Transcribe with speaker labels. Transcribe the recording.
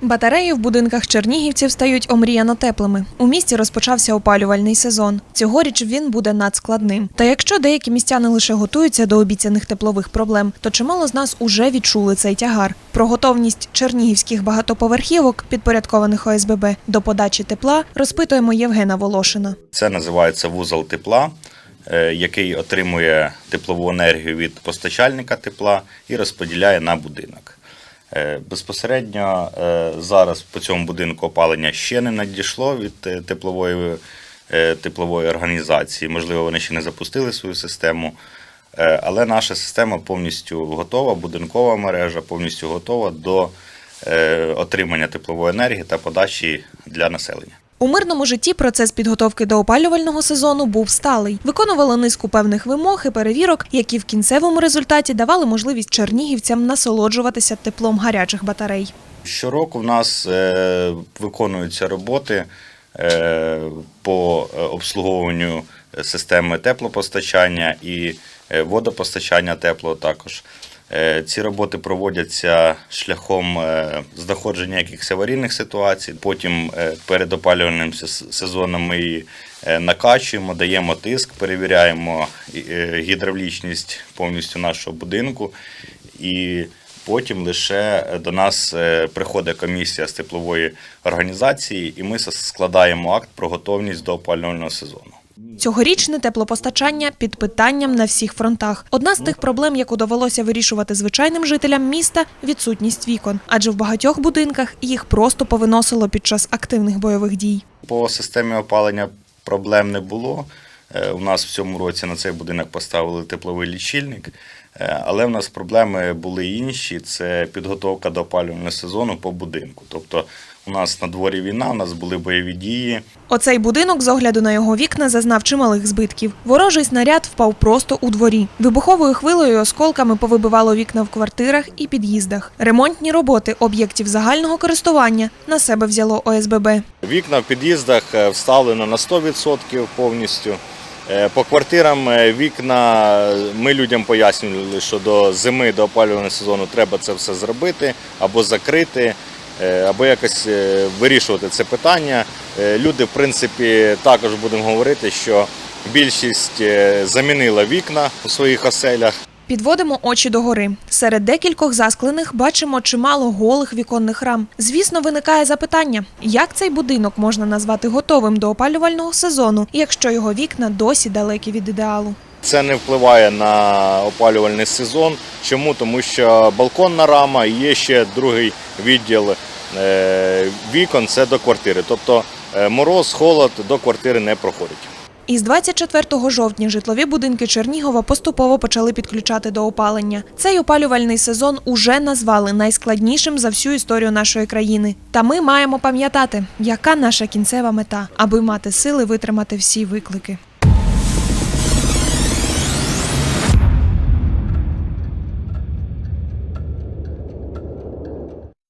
Speaker 1: Батареї в будинках чернігівців стають омріяно теплими. У місті розпочався опалювальний сезон. Цьогоріч він буде надскладним. Та якщо деякі містяни лише готуються до обіцяних теплових проблем, то чимало з нас уже відчули цей тягар. Про готовність чернігівських багатоповерхівок, підпорядкованих ОСББ, до подачі тепла розпитуємо Євгена Волошина.
Speaker 2: Це називається вузол тепла, е, який отримує теплову енергію від постачальника тепла і розподіляє на будинок. Е, Безпосередньо е, зараз по цьому будинку опалення ще не надійшло від е, теплової, теплової організації. Можливо, вони ще не запустили свою систему. Але наша система повністю готова, будинкова мережа повністю готова до отримання теплової енергії та подачі для населення.
Speaker 1: У мирному житті процес підготовки до опалювального сезону був сталий. Виконували низку певних вимог і перевірок, які в кінцевому результаті давали можливість чернігівцям насолоджуватися теплом гарячих батарей.
Speaker 2: Щороку в нас е, виконуються роботи е, по е, обслуговуванню системи теплопостачання і водопостачання теплого також. Е, Ці роботи проводяться шляхом е, знаходження якихось аварійних ситуацій. Потім е, перед опалювальним сез- сезоном ми її накачуємо, даємо тиск, перевіряємо гідравлічність повністю нашого будинку. І потім лише до нас приходить комісія з теплової організації, і ми складаємо акт про готовність до опалювального сезону.
Speaker 1: Цьогорічне теплопостачання під питанням на всіх фронтах. Одна з тих проблем, яку довелося вирішувати звичайним жителям міста відсутність вікон, адже в багатьох будинках їх просто повиносило під час активних бойових дій.
Speaker 2: По системі опалення проблем не було. Е, У нас в цьому році на цей будинок поставили тепловий лічильник, Е, але в нас проблеми були інші. Це підготовка до опалювального сезону по будинку. Тобто у нас на дворі війна, у нас були бойові дії.
Speaker 1: Оцей будинок, з огляду на його вікна, зазнав чималих збитків. Ворожий снаряд впав просто у дворі. Вибуховою хвилею і осколками повибивало вікна в квартирах і під'їздах. Ремонтні роботи об'єктів загального користування на себе взяло ОСББ.
Speaker 2: Вікна в під'їздах е, вставлено на 100% повністю. Е, По квартирам е, вікна ми людям пояснювали, що до зими, до опалювального сезону треба це все зробити або закрити, е, або якось е, вирішувати це питання. Е, Люди, в принципі, також будемо говорити, що більшість замінила вікна у своїх оселях.
Speaker 1: Підводимо очі догори. Серед декількох засклених бачимо чимало голих віконних рам. Звісно, виникає запитання, як цей будинок можна назвати готовим до опалювального сезону, якщо його вікна досі далекі від ідеалу.
Speaker 2: Це не впливає на опалювальний сезон. Чому? Тому що балконна рама і є ще другий відділ е, вікон це до квартири. Тобто е, мороз, холод до квартири не проходить.
Speaker 1: Із 24 жовтня житлові будинки Чернігова поступово почали підключати до опалення. Цей опалювальний сезон уже назвали найскладнішим за всю історію нашої країни. Та ми маємо пам'ятати, яка наша кінцева мета, аби мати сили витримати всі виклики.